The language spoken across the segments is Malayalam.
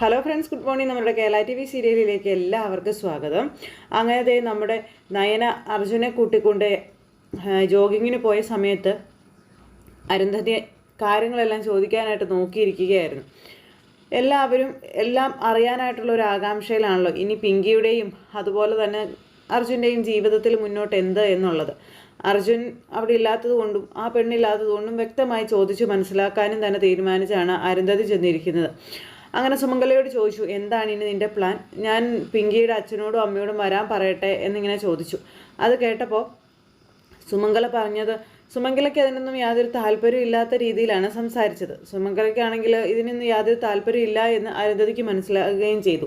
ഹലോ ഫ്രണ്ട്സ് ഗുഡ് മോർണിംഗ് നമ്മുടെ കേരള ടി വി സീരിയലിലേക്ക് എല്ലാവർക്കും സ്വാഗതം. അങ്ങനെ നമ്മുടെ നയന അർജുനെ കൂട്ടിക്കൊണ്ട് ജോഗിങ്ങിന് പോയ സമയത്ത് അരുന്ധതി കാര്യങ്ങളെല്ലാം ചോദിക്കാനായിട്ട് നോക്കിയിരിക്കുകയായിരുന്നു. എല്ലാവരും എല്ലാം അറിയാനായിട്ടുള്ള ഒരു ആകാംക്ഷയിലാണല്ലോ ഇനി പിങ്കിയുടെയും അതുപോലെ തന്നെ അർജുന്റെയും ജീവിതത്തിൽ മുന്നോട്ട് എന്ത് എന്നുള്ളത്. അർജുൻ അവിടെ ഇല്ലാത്തതുകൊണ്ടും ആ പെണ്ണില്ലാത്തത് കൊണ്ടും വ്യക്തമായി ചോദിച്ചു മനസ്സിലാക്കാനും തന്നെ തീരുമാനിച്ചാണ് അരുന്ധതി ചെന്നിരിക്കുന്നത്. അങ്ങനെ സുമംഗലയോട് ചോദിച്ചു എന്താണ് ഇനി നിന്റെ പ്ലാൻ ഞാൻ പിങ്കിയുടെ അച്ഛനോടും അമ്മയോടും വരാൻ പറയട്ടെ എന്നിങ്ങനെ ചോദിച്ചു. അത് കേട്ടപ്പോൾ സുമംഗല പറഞ്ഞത് സുമംഗലയ്ക്ക് അതിനൊന്നും യാതൊരു താല്പര്യം ഇല്ലാത്ത രീതിയിലാണ് സംസാരിച്ചത്. സുമംഗലയ്ക്കാണെങ്കിൽ ഇതിനൊന്നും യാതൊരു താല്പര്യം ഇല്ല എന്ന് അരുന്ധതിക്ക് മനസ്സിലാകുകയും ചെയ്തു.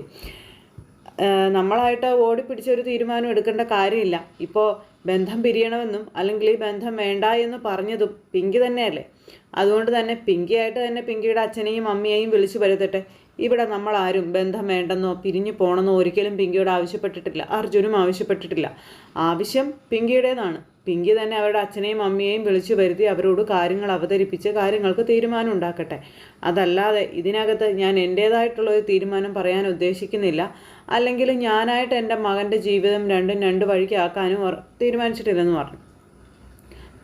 നമ്മളായിട്ട് ഓടി പിടിച്ചൊരു തീരുമാനം എടുക്കേണ്ട കാര്യമില്ല. ഇപ്പോൾ ബന്ധം പിരിയണമെന്നും അല്ലെങ്കിൽ ഈ ബന്ധം വേണ്ട എന്ന് പറഞ്ഞതും പിങ്കി തന്നെയല്ലേ? അതുകൊണ്ട് തന്നെ പിങ്കിയായിട്ട് തന്നെ പിങ്കിയുടെ അച്ഛനെയും അമ്മയെയും വിളിച്ചു വരുത്തട്ടെ. ഇവിടെ നമ്മൾ ആരും ബന്ധം വേണ്ടെന്നോ പിരിഞ്ഞു പോകണമെന്നോ ഒരിക്കലും പിങ്കിയോട് ആവശ്യപ്പെട്ടിട്ടില്ല. അർജുനും ആവശ്യപ്പെട്ടിട്ടില്ല. ആവശ്യം പിങ്കിയുടേതാണ്. പിങ്കി തന്നെ അവരുടെ അച്ഛനെയും അമ്മയെയും വിളിച്ചു വരുത്തി അവരോട് കാര്യങ്ങൾ അവതരിപ്പിച്ച് കാര്യങ്ങൾക്ക് തീരുമാനം ഉണ്ടാക്കട്ടെ. അതല്ലാതെ ഇതിനകത്ത് ഞാൻ എന്റേതായിട്ടുള്ള ഒരു തീരുമാനം പറയാൻ ഉദ്ദേശിക്കുന്നില്ല. അല്ലെങ്കിൽ ഞാനായിട്ട് എന്റെ മകന്റെ ജീവിതം രണ്ടും രണ്ട് വഴിക്കാക്കാനും തീരുമാനിച്ചിട്ടില്ലെന്ന് പറഞ്ഞു.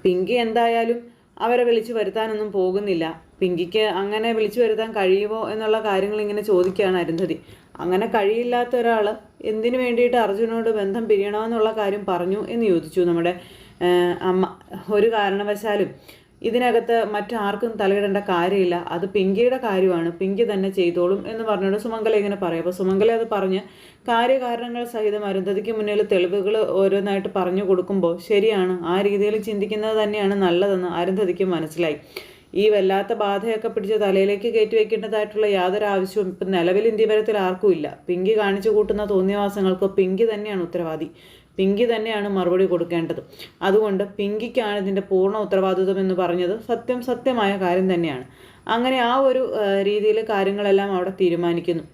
പിങ്കി എന്തായാലും അവരെ വിളിച്ചു വരുത്താനൊന്നും പോകുന്നില്ല. പിങ്കിക്ക് അങ്ങനെ വിളിച്ചു വരുത്താൻ കഴിയുമോ എന്നുള്ള കാര്യങ്ങൾ ഇങ്ങനെ ചോദിക്കുകയാണ് അരുന്ധതി. അങ്ങനെ കഴിയില്ലാത്ത ഒരാൾ എന്തിനു വേണ്ടിയിട്ട് അർജുനോട് ബന്ധം പിരിയണമെന്നുള്ള കാര്യം പറഞ്ഞു എന്ന് ചോദിച്ചു നമ്മുടെ അമ്മ ഒരു കാരണവശാലും ഇതിനകത്ത് മറ്റാർക്കും തലയിടേണ്ട കാര്യമില്ല. അത് പിങ്കിയുടെ കാര്യമാണ്. പിങ്കി തന്നെ ചെയ്തോളും എന്ന് പറഞ്ഞുകൊണ്ട് സുമംഗല ഇങ്ങനെ പറയും. അപ്പോൾ സുമംഗല അത് പറഞ്ഞ് കാര്യകാരണങ്ങൾ സഹിതം അരുന്ധതിക്ക് മുന്നിൽ തെളിവുകൾ ഓരോന്നായിട്ട് പറഞ്ഞു കൊടുക്കുമ്പോൾ ശരിയാണ്. ആ രീതിയിൽ ചിന്തിക്കുന്നത് തന്നെയാണ് നല്ലതെന്ന് അരുന്ധതിക്ക് മനസ്സിലായി. ഈ വല്ലാത്ത ബാധയൊക്കെ പിടിച്ച് തലയിലേക്ക് കയറ്റി വെക്കേണ്ടതായിട്ടുള്ള യാതൊരു ആവശ്യവും ഇപ്പം നിലവിൽ ഇന്ത്യപരത്തിൽ ആർക്കും ഇല്ല. പിങ്കി കാണിച്ചു കൂട്ടുന്ന തോന്നിയവാസങ്ങൾക്ക് പിങ്കി തന്നെയാണ് ഉത്തരവാദി. പിങ്കി തന്നെയാണ് മറുപടി കൊടുക്കേണ്ടത്. അതുകൊണ്ട് പിങ്കിക്കാണ് ഇതിന്റെ പൂർണ ഉത്തരവാദിത്വം എന്ന് പറഞ്ഞത് സത്യം സത്യമായ കാര്യം തന്നെയാണ്. അങ്ങനെ ആ ഒരു രീതിയിൽ കാര്യങ്ങളെല്ലാം അവിടെ തീരുമാനിക്കുന്നു.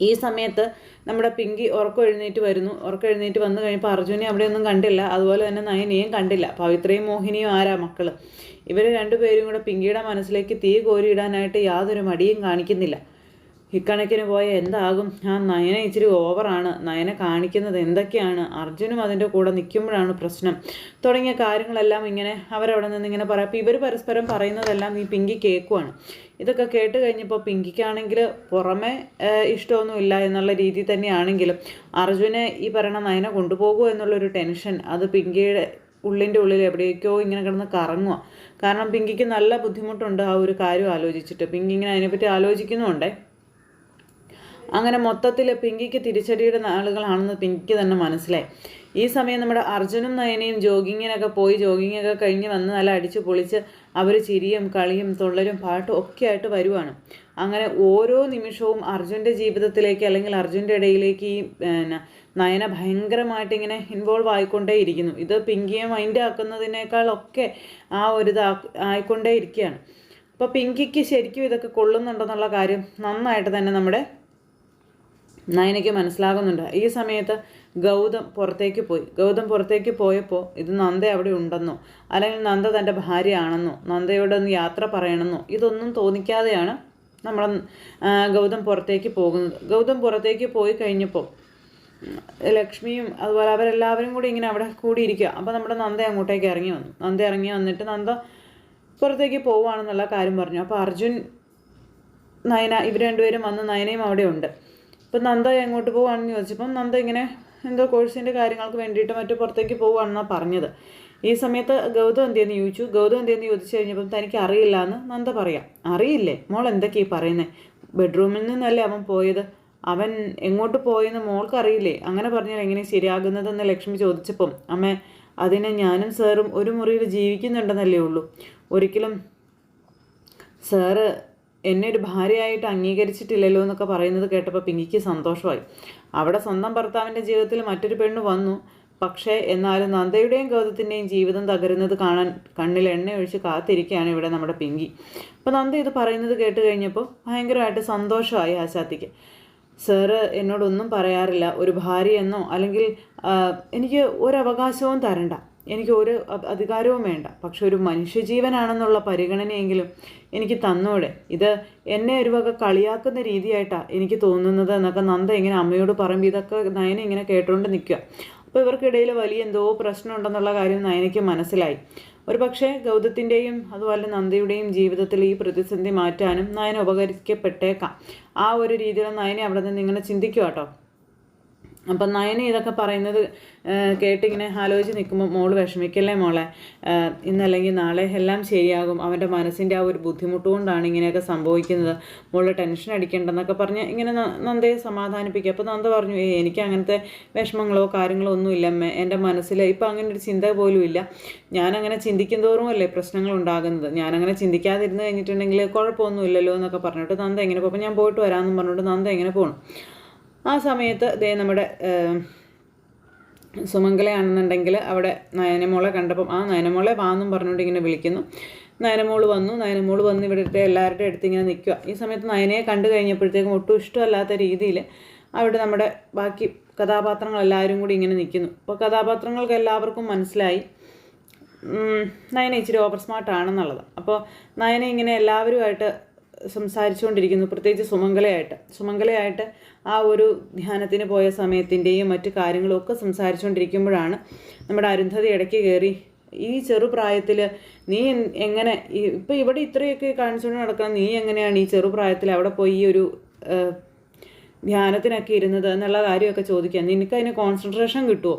ഈ സമയത്ത് നമ്മുടെ പിങ്കി ഉറക്കം എഴുന്നേറ്റ് വരുന്നു. ഉറക്കം എഴുന്നേറ്റ് വന്നു കഴിഞ്ഞപ്പോൾ അർജുനെ അവിടെയൊന്നും കണ്ടില്ല. അതുപോലെ തന്നെ നയനിയും കണ്ടില്ല. പവിത്രയും മോഹിനിയും ആരാ മക്കൾ ഇവർ രണ്ടുപേരും കൂടെ പിങ്കിയുടെ മനസ്സിലേക്ക് തീ കോരിയിടാനായിട്ട് യാതൊരു മടിയും കാണിക്കുന്നില്ല. ഇക്കണക്കിന് പോയ എന്താകും? ആ നയന ഇച്ചിരി ഓവറാണ് നയന കാണിക്കുന്നത് എന്തൊക്കെയാണ്? അർജുനും അതിന്റെ കൂടെ നിൽക്കുമ്പോഴാണ് പ്രശ്നം. തുടങ്ങിയ കാര്യങ്ങളെല്ലാം ഇങ്ങനെ അവരവിടെ നിന്ന് ഇങ്ങനെ പറയാം അപ്പോൾ ഇവർ പരസ്പരം പറയുന്നതെല്ലാം ഈ പിങ്കി കേൾക്കുവാണ്. ഇതൊക്കെ കേട്ട് കഴിഞ്ഞപ്പോൾ പിങ്കിക്കാണെങ്കിൽ പുറമെ ഇഷ്ടമൊന്നുമില്ല എന്നുള്ള രീതി തന്നെയാണെങ്കിലും അർജുനെ ഈ പറയണ നയന കൊണ്ടുപോകുമോ എന്നുള്ളൊരു ടെൻഷൻ അത് പിങ്കിയുടെ ഉള്ളിന്റെ ഉള്ളിൽ എവിടേക്കോ ഇങ്ങനെ കിടന്ന് കറങ്ങുക കാരണം പിങ്കിക്ക് നല്ല ബുദ്ധിമുട്ടുണ്ട് ആ ഒരു കാര്യം ആലോചിച്ചിട്ട്. പിങ്കി ഇങ്ങനെ അതിനെപ്പറ്റി ആലോചിക്കുന്നുണ്ടേ അങ്ങനെ മൊത്തത്തിൽ പിങ്കിക്ക് തിരിച്ചടിയുടെ നാളുകളാണെന്ന് പിങ്കിക്ക് തന്നെ മനസ്സിലായി. ഈ സമയം നമ്മുടെ അർജുനും നയനയും ജോഗിങ്ങിനൊക്കെ പോയി ജോഗിങ്ങൊക്കെ കഴിഞ്ഞ് വന്ന് നല്ല അടിച്ച് പൊളിച്ച് അവർ ചിരിയും കളിയും തുള്ളലും പാട്ടും ഒക്കെ ആയിട്ട് വരുവാണ്. അങ്ങനെ ഓരോ നിമിഷവും അർജുന്റെ ജീവിതത്തിലേക്ക് അല്ലെങ്കിൽ അർജുന്റെ ഇടയിലേക്ക് ഈ നയന ഭയങ്കരമായിട്ട് ഇങ്ങനെ ഇൻവോൾവ് ആയിക്കൊണ്ടേയിരിക്കുന്നു ഇത് പിങ്കിയെ മൈൻഡ് ആക്കുന്നതിനേക്കാളൊക്കെ ആ ഒരു ഇതാ ആയിക്കൊണ്ടേ ഇരിക്കുകയാണ്. അപ്പോൾ പിങ്കിക്ക് ശരിക്കും ഇതൊക്കെ കൊള്ളുന്നുണ്ടെന്നുള്ള കാര്യം നന്നായിട്ട് തന്നെ നമ്മുടെ നയനയ്ക്ക് മനസ്സിലാകുന്നുണ്ട്. ഈ സമയത്ത് ഗൗതം പുറത്തേക്ക് പോയി. ഗൗതം പുറത്തേക്ക് പോയപ്പോൾ ഇത് നന്ദ അവിടെ ഉണ്ടെന്നോ? അല്ലെങ്കിൽ നന്ദ തന്റെ ഭാര്യയാണെന്നോ? നന്ദയോട് ഒന്ന് യാത്ര പറയണമെന്നോ? ഇതൊന്നും തോന്നിക്കാതെയാണ് നമ്മൾ ഗൗതം പുറത്തേക്ക് പോകുന്നത്. ഗൗതം പുറത്തേക്ക് പോയി കഴിഞ്ഞപ്പോൾ ലക്ഷ്മിയും അതുപോലെ അവരെല്ലാവരും കൂടി ഇങ്ങനെ അവിടെ കൂടിയിരിക്കുക അപ്പോൾ നമ്മുടെ നന്ദ അങ്ങോട്ടേക്ക് ഇറങ്ങി വന്നു. നന്ദ ഇറങ്ങി വന്നിട്ട് നന്ദ പുറത്തേക്ക് പോവുകയാണെന്നുള്ള കാര്യം പറഞ്ഞു. അപ്പോൾ അർജുൻ നയന ഇവർ രണ്ടുപേരും വന്ന് നയനയും അവിടെ ഉണ്ട് ഇപ്പം നന്ദ എങ്ങോട്ട് പോവാണെന്ന് ചോദിച്ചപ്പം നന്ദ ഇങ്ങനെ എന്തോ കോഴ്സിന്റെ കാര്യങ്ങൾക്ക് വേണ്ടിയിട്ട് മറ്റു പുറത്തേക്ക് പോവുകയാണെന്നാണ് പറഞ്ഞത്. ഈ സമയത്ത് ഗൗതം എന്തെന്ന് ചോദിച്ചു? ഗൗതം എന്തെന്ന് ചോദിച്ചു കഴിഞ്ഞപ്പം തനിക്ക് അറിയില്ല എന്ന് നന്ദ പറയാം. അറിയില്ലേ? മോൾ എന്തൊക്കെയാ പറയുന്നത് ബെഡ്റൂമിൽ നിന്നല്ലേ അവൻ പോയത്? അവൻ എങ്ങോട്ട് പോയെന്ന് മോൾക്ക് അറിയില്ലേ? അങ്ങനെ പറഞ്ഞാൽ എങ്ങനെ ശരിയാകുന്നതെന്ന് ലക്ഷ്മി ചോദിച്ചപ്പം അമ്മ അതിനെ ഞാനും സാറും ഒരു മുറിയിൽ ജീവിക്കുന്നുണ്ടെന്നല്ലേ ഉള്ളൂ. ഒരിക്കലും സാറ് എന്നെ ഒരു ഭാര്യയായിട്ട് അംഗീകരിച്ചിട്ടില്ലല്ലോ എന്നൊക്കെ പറയുന്നത് കേട്ടപ്പോൾ പിങ്കിക്ക് സന്തോഷമായി. അവിടെ സ്വന്തം ഭർത്താവിന്റെ ജീവിതത്തിൽ മറ്റൊരു പെണ്ണ് വന്നു. പക്ഷേ എന്നാലും നന്ദയുടെയും ഗൗതത്തിന്റെയും ജീവിതം തകരുന്നത് കാണാൻ കണ്ണിൽ എണ്ണ ഒഴിച്ച് കാത്തിരിക്കുകയാണ് ഇവിടെ നമ്മുടെ പിങ്കി. അപ്പോൾ നന്ദ ഇത് പറയുന്നത് കേട്ട് കഴിഞ്ഞപ്പോൾ ഭയങ്കരമായിട്ട് സന്തോഷമായി ആശാത്തിക്ക് സാറ് എന്നോടൊന്നും പറയാറില്ല. ഒരു ഭാര്യയെന്നോ അല്ലെങ്കിൽ എനിക്ക് ഒരവകാശവും തരണ്ട. എനിക്ക് ഒരു അധികാരവും വേണ്ട. പക്ഷെ ഒരു മനുഷ്യജീവനാണെന്നുള്ള പരിഗണനയെങ്കിലും എനിക്ക് തന്നൂടെ. ഇത് എന്നെ ഒരു വക കളിയാക്കുന്ന രീതിയായിട്ടാണ് എനിക്ക് തോന്നുന്നത് എന്നൊക്കെ നന്ദ ഇങ്ങനെ അമ്മയോട് പറയുമ്പോൾ ഇതൊക്കെ നയന ഇങ്ങനെ കേട്ടുകൊണ്ട് നിൽക്കുക അപ്പോൾ ഇവർക്കിടയിൽ വലിയ എന്തോ പ്രശ്നമുണ്ടെന്നുള്ള കാര്യം നയനയ്ക്ക് മനസ്സിലായി. ഒരു പക്ഷേ ഗൗതത്തിന്റെയും അതുപോലെ നന്ദയുടെയും ജീവിതത്തിൽ ഈ പ്രതിസന്ധി മാറ്റാനും നയന ഉപകരിക്കപ്പെട്ടേക്കാം. ആ ഒരു രീതിയിൽ നയനെ അവിടെ നിന്ന് ഇങ്ങനെ ചിന്തിക്കുക കേട്ടോ അപ്പം നയന ഇതൊക്കെ പറയുന്നത് കേട്ടിങ്ങനെ ആലോചിച്ച് നിൽക്കുമ്പോൾ മോൾ വിഷമിക്കല്ലേ മോളെ? ഇന്നല്ലെങ്കിൽ നാളെ എല്ലാം ശരിയാകും. അവന്റെ മനസ്സിന്റെ ആ ഒരു ബുദ്ധിമുട്ട് കൊണ്ടാണ് ഇങ്ങനെയൊക്കെ സംഭവിക്കുന്നത്. മോൾ ടെൻഷൻ അടിക്കേണ്ടെന്നൊക്കെ പറഞ്ഞ് ഇങ്ങനെ നന്ദയെ സമാധാനിപ്പിക്കുക അപ്പോൾ നന്ദ പറഞ്ഞു ഏ എനിക്ക് അങ്ങനത്തെ വിഷമങ്ങളോ കാര്യങ്ങളോ ഒന്നും ഇല്ല അമ്മേ. എന്റെ മനസ്സിൽ ഇപ്പം അങ്ങനെ ഒരു ചിന്ത പോലും ഇല്ല. ഞാനങ്ങനെ ചിന്തിക്കും തോറും അല്ലേ പ്രശ്നങ്ങൾ ഉണ്ടാകുന്നത്? ഞാനങ്ങനെ ചിന്തിക്കാതിരുന്ന് കഴിഞ്ഞിട്ടുണ്ടെങ്കിൽ കുഴപ്പമൊന്നുമില്ലല്ലോ എന്നൊക്കെ പറഞ്ഞിട്ട് നന്ദ എങ്ങനെ പോകും ഞാൻ പോയിട്ട് വരാമെന്നും പറഞ്ഞിട്ട് നന്ദ എങ്ങനെ പോകണം ആ സമയത്ത് ദേ നമ്മുടെ സുമംഗലയാണെന്നുണ്ടെങ്കിൽ അവിടെ നയനമോളെ കണ്ടപ്പം ആ നയനമോളെ വാന്നും പറഞ്ഞുകൊണ്ട് ഇങ്ങനെ വിളിക്കുന്നു. നയനമോൾ വന്നു നയനമോൾ വന്ന് ഇവിടുത്തെ എല്ലാവരുടെ അടുത്ത് ഇങ്ങനെ നിൽക്കുക ഈ സമയത്ത് നയനയെ കണ്ടു കഴിഞ്ഞപ്പോഴത്തേക്കും ഒട്ടും ഇഷ്ടമല്ലാത്ത രീതിയിൽ അവിടെ നമ്മുടെ ബാക്കി കഥാപാത്രങ്ങൾ എല്ലാവരും കൂടി ഇങ്ങനെ നിൽക്കുന്നു. അപ്പോൾ കഥാപാത്രങ്ങൾക്ക് എല്ലാവർക്കും മനസ്സിലായി നയന ഇച്ചിരി ഓവർ സ്മാർട്ട് ആണെന്നുള്ളത്. അപ്പോൾ നയന ഇങ്ങനെ എല്ലാവരുമായിട്ട് സംസാരിച്ചുകൊണ്ടിരിക്കുന്നു പ്രത്യേകിച്ച് സുമംഗലയായിട്ട്. സുമംഗലയായിട്ട് ആ ഒരു ധ്യാനത്തിന് പോയ സമയത്തിന്റെയും മറ്റു കാര്യങ്ങളും ഒക്കെ സംസാരിച്ചുകൊണ്ടിരിക്കുമ്പോഴാണ് നമ്മുടെ അരുന്ധതി ഇടയ്ക്ക് കയറി ഈ ചെറുപ്രായത്തിൽ നീ എങ്ങനെ ഇപ്പം ഇവിടെ ഇത്രയൊക്കെ കാണിച്ചുകൊണ്ട് നടക്കണം നീ എങ്ങനെയാണ് ഈ ചെറുപ്രായത്തിൽ അവിടെ പോയി ഈ ഒരു ധ്യാനത്തിനൊക്കെ ഇരുന്നത് എന്നുള്ള കാര്യമൊക്കെ ചോദിക്കാം. നിനക്ക് അതിന് കോൺസെൻട്രേഷൻ കിട്ടുമോ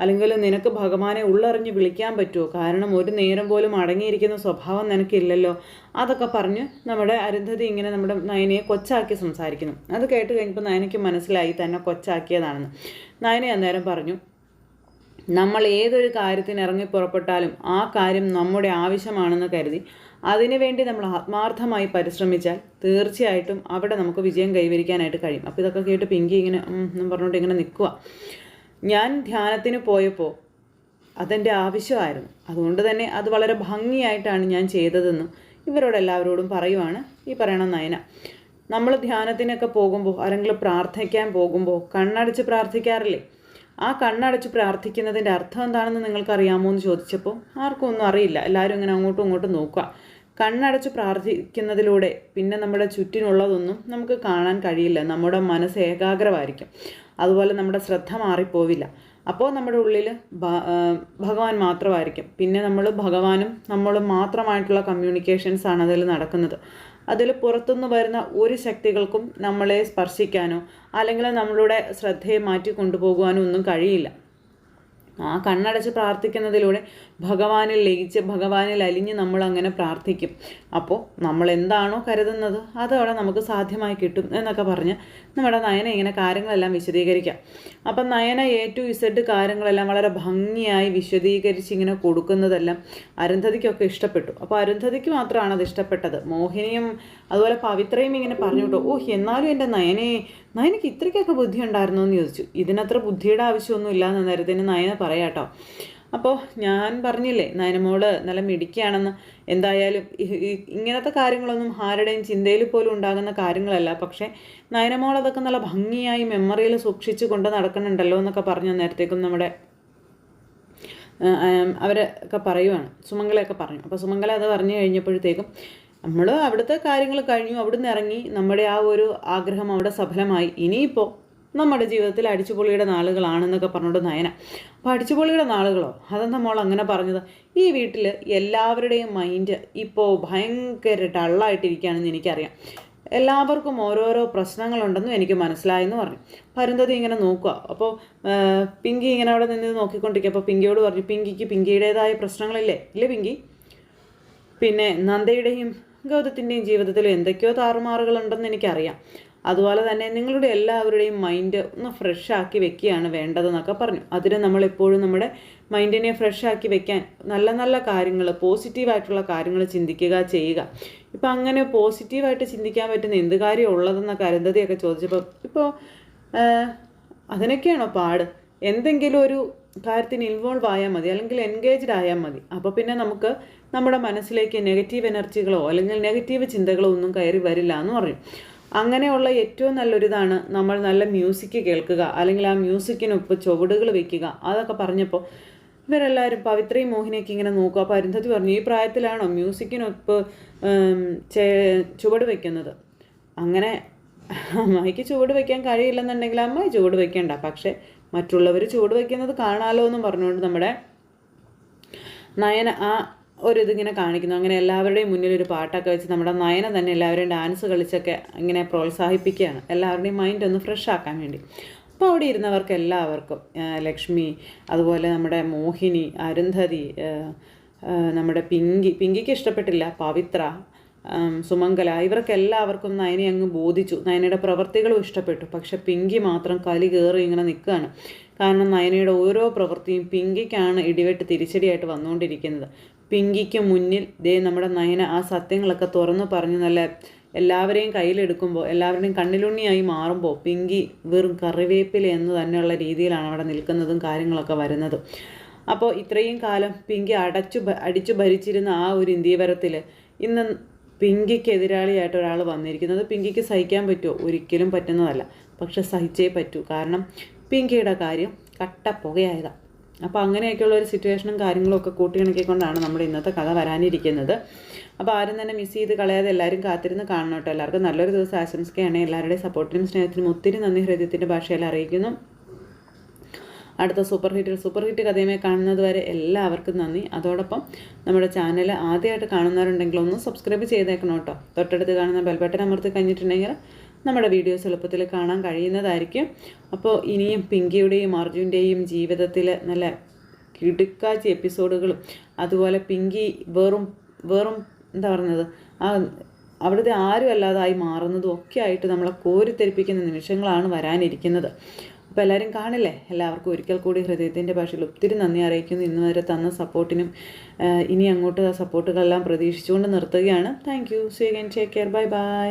അല്ലെങ്കിൽ നിനക്ക് ഭഗവാനെ ഉള്ളറിഞ്ഞ് വിളിക്കാൻ പറ്റുമോ കാരണം ഒരു നേരം പോലും അടങ്ങിയിരിക്കുന്ന സ്വഭാവം നിനക്കില്ലല്ലോ. അതൊക്കെ പറഞ്ഞ് നമ്മുടെ അരുന്ധതി ഇങ്ങനെ നമ്മുടെ നയനയെ കൊച്ചാക്കി സംസാരിക്കുന്നു. അത് കേട്ട് കഴിഞ്ഞപ്പോൾ നയനയ്ക്ക് മനസ്സിലായി തന്നെ കൊച്ചാക്കിയതാണെന്ന്. നയന അന്നേരം പറഞ്ഞു നമ്മൾ ഏതൊരു കാര്യത്തിന് ഇറങ്ങി പുറപ്പെട്ടാലും ആ കാര്യം നമ്മുടെ ആവശ്യമാണെന്ന് കരുതി അതിനുവേണ്ടി നമ്മൾ ആത്മാർത്ഥമായി പരിശ്രമിച്ചാൽ തീർച്ചയായിട്ടും അവിടെ നമുക്ക് വിജയം കൈവരിക്കാനായിട്ട് കഴിയും. അപ്പോൾ ഇതൊക്കെ കേട്ട് പിങ്കി ഇങ്ങനെ എന്നും പറഞ്ഞുകൊണ്ട് ഇങ്ങനെ നിൽക്കുക ഞാൻ ധ്യാനത്തിന് പോയപ്പോൾ അതെന്റെ ആവശ്യമായിരുന്നു. അതുകൊണ്ട് തന്നെ അത് വളരെ ഭംഗിയായിട്ടാണ് ഞാൻ ചെയ്തതെന്നും ഇവരോട് എല്ലാവരോടും പറയുവാണ് ഈ പറയണ നയന. നമ്മൾ ധ്യാനത്തിനൊക്കെ പോകുമ്പോൾ ആരെങ്കിലും പ്രാർത്ഥിക്കാൻ പോകുമ്പോൾ കണ്ണടച്ച് പ്രാർത്ഥിക്കാറില്ലേ? ആ കണ്ണടച്ച് പ്രാർത്ഥിക്കുന്നതിന്റെ അർത്ഥം എന്താണെന്ന് നിങ്ങൾക്ക് അറിയാമോ എന്ന് ചോദിച്ചപ്പോൾ ആർക്കും ഒന്നും അറിയില്ല. എല്ലാവരും ഇങ്ങനെ അങ്ങോട്ടും ഇങ്ങോട്ടും നോക്കുക. കണ്ണടച്ച് പ്രാർത്ഥിക്കുന്നതിലൂടെ പിന്നെ നമ്മുടെ ചുറ്റിനുള്ളതൊന്നും നമുക്ക് കാണാൻ കഴിയില്ല. നമ്മുടെ മനസ്സ് ഏകാഗ്രമായിരിക്കും. അതുപോലെ നമ്മുടെ ശ്രദ്ധ മാറിപ്പോവില്ല. അപ്പോൾ നമ്മുടെ ഉള്ളിൽ ഭഗവാൻ മാത്രമായിരിക്കും. പിന്നെ നമ്മൾ ഭഗവാനും നമ്മളും മാത്രമായിട്ടുള്ള കമ്മ്യൂണിക്കേഷൻസ് ആണ് അതിൽ നടക്കുന്നത്. അതിൽ പുറത്തുനിന്ന് വരുന്ന ഒരു ശക്തികൾക്കും നമ്മളെ സ്പർശിക്കാനോ അല്ലെങ്കിൽ നമ്മളുടെ ശ്രദ്ധയെ മാറ്റി കൊണ്ടുപോകുവാനോ ഒന്നും കഴിയില്ല. ആ കണ്ണടച്ച് പ്രാർത്ഥിക്കുന്നതിലൂടെ ഭഗവാനിൽ ലയിച്ച് ഭഗവാനിൽ അലിഞ്ഞ് നമ്മൾ അങ്ങനെ പ്രാർത്ഥിക്കും. അപ്പോൾ നമ്മൾ എന്താണോ കരുതുന്നത് അതവിടെ നമുക്ക് സാധ്യമായി കിട്ടും എന്നൊക്കെ പറഞ്ഞ് നമ്മുടെ നയന ഇങ്ങനെ കാര്യങ്ങളെല്ലാം വിശദീകരിക്കാം. അപ്പം നയന എ ടു ഇസഡ് കാര്യങ്ങളെല്ലാം വളരെ ഭംഗിയായി വിശദീകരിച്ച് ഇങ്ങനെ കൊടുക്കുന്നതെല്ലാം അരുന്ധതിക്കൊക്കെ ഇഷ്ടപ്പെട്ടു. അപ്പോൾ അരുന്ധതിക്ക് മാത്രമാണ് അത് ഇഷ്ടപ്പെട്ടത്. മോഹിനിയും അതുപോലെ പവിത്രയും ഇങ്ങനെ പറഞ്ഞു കേട്ടോ ഓ എന്നാലും എന്റെ നയനെ നയനക്ക് ഇത്രയ്ക്കൊക്കെ ബുദ്ധി ഉണ്ടായിരുന്നു എന്ന് ചോദിച്ചു. ഇതിനത്ര ബുദ്ധിയുടെ ആവശ്യമൊന്നും ഇല്ല എന്ന് നേരത്തിന് നയന പറയാട്ടോ അപ്പോൾ ഞാൻ പറഞ്ഞില്ലേ നയനമോൾ നല്ല മിടിക്കുകയാണെന്ന് എന്തായാലും ഇങ്ങനത്തെ കാര്യങ്ങളൊന്നും ആരുടെയും ചിന്തയിൽ പോലും ഉണ്ടാകുന്ന കാര്യങ്ങളല്ല. പക്ഷേ നയനമോൾ അതൊക്കെ നല്ല ഭംഗിയായി മെമ്മറിയിൽ സൂക്ഷിച്ചു കൊണ്ട് നടക്കുന്നുണ്ടല്ലോ എന്നൊക്കെ പറഞ്ഞു നേരത്തേക്കും നമ്മുടെ അവരൊക്കെ പറയുവാണ്. സുമംഗലയൊക്കെ പറഞ്ഞു. അപ്പോൾ സുമംഗല അത് പറഞ്ഞു കഴിഞ്ഞപ്പോഴത്തേക്കും നമ്മൾ അവിടുത്തെ കാര്യങ്ങൾ കഴിഞ്ഞു അവിടുന്ന് ഇറങ്ങി നമ്മുടെ ആ ഒരു ആഗ്രഹം അവിടെ സഫലമായി. ഇനിയിപ്പോൾ നമ്മുടെ ജീവിതത്തിൽ അടിച്ചുപൊളിയുടെ നാളുകളാണെന്നൊക്കെ പറഞ്ഞോണ്ട് നയന. അപ്പോൾ അടിച്ചുപൊളിയുടെ നാളുകളോ? അതെന്താ മോൾ അങ്ങനെ പറഞ്ഞത്? ഈ വീട്ടിൽ എല്ലാവരുടെയും മൈൻഡ് ഇപ്പോൾ ഭയങ്കര ഡള്ളായിട്ടിരിക്കുകയാണെന്ന് എനിക്കറിയാം. എല്ലാവർക്കും ഓരോരോ പ്രശ്നങ്ങളുണ്ടെന്നും എനിക്ക് മനസ്സിലായെന്ന് പറഞ്ഞു. പരുന്തതി ഇങ്ങനെ നോക്കുക. അപ്പോൾ പിങ്കി ഇങ്ങനെ അവിടെ നിന്ന് നോക്കിക്കൊണ്ടിരിക്കുക. അപ്പോൾ പിങ്കിയോട് പറഞ്ഞു പിങ്കിക്ക് പിങ്കിയുടേതായ പ്രശ്നങ്ങളില്ലേ? ഇല്ലേ പിങ്കി. പിന്നെ നന്ദയുടെയും ഗൗതത്തിന്റെയും ജീവിതത്തിൽ എന്തൊക്കെയോ താറുമാറുകളുണ്ടെന്ന് എനിക്കറിയാം. അതുപോലെ തന്നെ നിങ്ങളുടെ എല്ലാവരുടെയും മൈൻഡ് ഒന്ന് ഫ്രഷ് ആക്കി വെക്കുകയാണ് വേണ്ടതെന്നൊക്കെ പറഞ്ഞു. അതിന് നമ്മളെപ്പോഴും നമ്മുടെ മൈൻഡിനെ ഫ്രഷ് ആക്കി വെക്കാൻ നല്ല നല്ല കാര്യങ്ങൾ പോസിറ്റീവായിട്ടുള്ള കാര്യങ്ങൾ ചിന്തിക്കുക ചെയ്യുക. ഇപ്പം അങ്ങനെ പോസിറ്റീവായിട്ട് ചിന്തിക്കാൻ പറ്റുന്ന എന്ത് കാര്യം ഉള്ളതെന്നൊക്കെ അരുന്ധതിയൊക്കെ ചോദിച്ചപ്പോൾ ഇപ്പോൾ അതിനൊക്കെയാണോ പാട്? എന്തെങ്കിലും ഒരു കാര്യത്തിന് ഇൻവോൾവ് ആയാൽ മതി അല്ലെങ്കിൽ എൻഗേജ്ഡ് ആയാൽ മതി. അപ്പോൾ പിന്നെ നമുക്ക് നമ്മുടെ മനസ്സിലേക്ക് നെഗറ്റീവ് എനർജികളോ അല്ലെങ്കിൽ നെഗറ്റീവ് ചിന്തകളോ ഒന്നും കയറി വരില്ല എന്ന് പറയും. അങ്ങനെയുള്ള ഏറ്റവും നല്ലൊരിതാണ് നമ്മൾ നല്ല മ്യൂസിക് കേൾക്കുക. അല്ലെങ്കിൽ ആ മ്യൂസിക്കിനൊപ്പം ചുവടുകൾ വെക്കുക. അതൊക്കെ പറഞ്ഞപ്പോൾ ഇവരെല്ലാവരും പവിത്രയും മോഹിനിയൊക്കെ ഇങ്ങനെ നോക്കുക. അപ്പോൾ അരുന്ധതി പറഞ്ഞു ഈ പ്രായത്തിലാണോ മ്യൂസിക്കിനൊപ്പ് ചുവട് വയ്ക്കുന്നത് അങ്ങനെ അമ്മായിക്ക് ചുവട് വയ്ക്കാൻ കഴിയില്ലെന്നുണ്ടെങ്കിൽ അമ്മായി ചുവട് വയ്ക്കേണ്ട പക്ഷേ മറ്റുള്ളവർ ചുവട് വയ്ക്കുന്നത് കാണാലോ എന്നും പറഞ്ഞുകൊണ്ട് നമ്മുടെ നയന ആ ഒരു ഇതിങ്ങനെ കാണിക്കുന്നു. അങ്ങനെ എല്ലാവരുടെയും മുന്നിൽ ഒരു പാട്ടൊക്കെ വെച്ച് നമ്മുടെ നയന തന്നെ എല്ലാവരെയും ഡാൻസ് കളിച്ചൊക്കെ ഇങ്ങനെ പ്രോത്സാഹിപ്പിക്കുകയാണ്. എല്ലാവരുടെയും മൈൻഡ് ഒന്ന് ഫ്രഷ് ആക്കാൻ വേണ്ടി. അപ്പോൾ അവിടെ ഇരുന്നവർക്ക് എല്ലാവർക്കും ലക്ഷ്മി അതുപോലെ നമ്മുടെ മോഹിനി അരുന്ധതി നമ്മുടെ പിങ്കി പിങ്കിക്ക് ഇഷ്ടപ്പെട്ടില്ല പവിത്ര സുമംഗല ഇവർക്ക് എല്ലാവർക്കും നയനെ അങ്ങ് ബോധിച്ചു. നയനയുടെ പ്രവൃത്തികളും ഇഷ്ടപ്പെട്ടു. പക്ഷെ പിങ്കി മാത്രം കലി കയറി ഇങ്ങനെ നിൽക്കുകയാണ്. കാരണം നയനയുടെ ഓരോ പ്രവൃത്തിയും പിങ്കിക്കാണ് ഇടിവെട്ട് തിരിച്ചടിയായിട്ട് വന്നുകൊണ്ടിരിക്കുന്നത്. പിങ്കിക്ക് മുന്നിൽ ദേ നമ്മുടെ നയന ആ സത്യങ്ങളൊക്കെ തുറന്നു പറഞ്ഞ് നല്ല എല്ലാവരെയും കയ്യിലെടുക്കുമ്പോൾ എല്ലാവരുടെയും കണ്ണിലുണ്ണിയായി മാറുമ്പോൾ പിങ്കി വെറും കറിവേപ്പില എന്ന് തന്നെയുള്ള രീതിയിലാണ് അവിടെ നിൽക്കുന്നതും കാര്യങ്ങളൊക്കെ വരുന്നതും. അപ്പോൾ ഇത്രയും കാലം പിങ്കി അടച്ചു അടിച്ചു ഭരിച്ചിരുന്ന ആ ഒരു ഇന്ത്യവരത്തിൽ ഇന്ന് പിങ്കിക്ക് എതിരാളിയായിട്ട് ഒരാൾ വന്നിരിക്കുന്നത്. പിങ്കിക്ക് സഹിക്കാൻ പറ്റുമോ? ഒരിക്കലും പറ്റുന്നതല്ല. പക്ഷെ സഹിച്ചേ പറ്റൂ. കാരണം പിങ്കിയുടെ കാര്യം കട്ട പുകയായതാണ് അപ്പോൾ അങ്ങനെയൊക്കെയുള്ള ഒരു സിറ്റുവേഷനും കാര്യങ്ങളൊക്കെ കൂട്ടിയിണക്കിക്കൊണ്ടാണ് നമ്മൾ ഇന്നത്തെ കഥ വരാനിരിക്കുന്നത്. അപ്പോൾ ആരും തന്നെ മിസ് ചെയ്ത് കളയാതെ എല്ലാവരും കാത്തിരുന്ന് കാണണം കേട്ടോ. എല്ലാവർക്കും നല്ലൊരു ദിവസം ആശംസിക്കുകയാണ്. എല്ലാവരുടെയും സപ്പോർട്ടിനും സ്നേഹത്തിനും ഒത്തിരി നന്ദി. ഹൃദയത്തിന്റെ ഭാഷയിൽ അറിയിക്കുന്നു. അടുത്ത സൂപ്പർ ഹിറ്റിൽ സൂപ്പർ ഹിറ്റ് കഥയുമായി കാണുന്നത് വരെ എല്ലാവർക്കും നന്ദി. അതോടൊപ്പം നമ്മുടെ ചാനൽ ആദ്യമായിട്ട് കാണുന്നവരുണ്ടെങ്കിൽ ഒന്ന് സബ്സ്ക്രൈബ് ചെയ്തേക്കണം കേട്ടോ. തൊട്ടടുത്ത് കാണുന്ന ബെൽബട്ടൺ അമർത്തി കഴിഞ്ഞിട്ടുണ്ടെങ്കിൽ നമ്മുടെ വീഡിയോസ് എളുപ്പത്തിൽ കാണാൻ കഴിയുന്നതായിരിക്കും. അപ്പോൾ ഇനിയും പിങ്കിയുടെയും അർജുന്റെയും ജീവിതത്തിൽ നല്ല കിടുക്കാച്ചി എപ്പിസോഡുകളും അതുപോലെ പിങ്കി വെറും വെറും എന്താ പറയുന്നത് ആ അവിടുത്തെ ആരും അല്ലാതായി മാറുന്നതും ഒക്കെ ആയിട്ട് നമ്മളെ കോരിത്തെരിപ്പിക്കുന്ന നിമിഷങ്ങളാണ് വരാനിരിക്കുന്നത്. അപ്പോൾ എല്ലാവരും കാണില്ലേ? എല്ലാവർക്കും ഒരിക്കൽ കൂടി ഹൃദയത്തിന്റെ ഭാഷയിൽ ഒത്തിരി നന്ദി അറിയിക്കുന്നു. ഇന്ന് വരെ തന്ന സപ്പോർട്ടിനും ഇനി അങ്ങോട്ട് ആ സപ്പോർട്ടുകളെല്ലാം പ്രതീക്ഷിച്ചുകൊണ്ട് നിർത്തുകയാണ്. Thank you. See again. Care. Bye bye.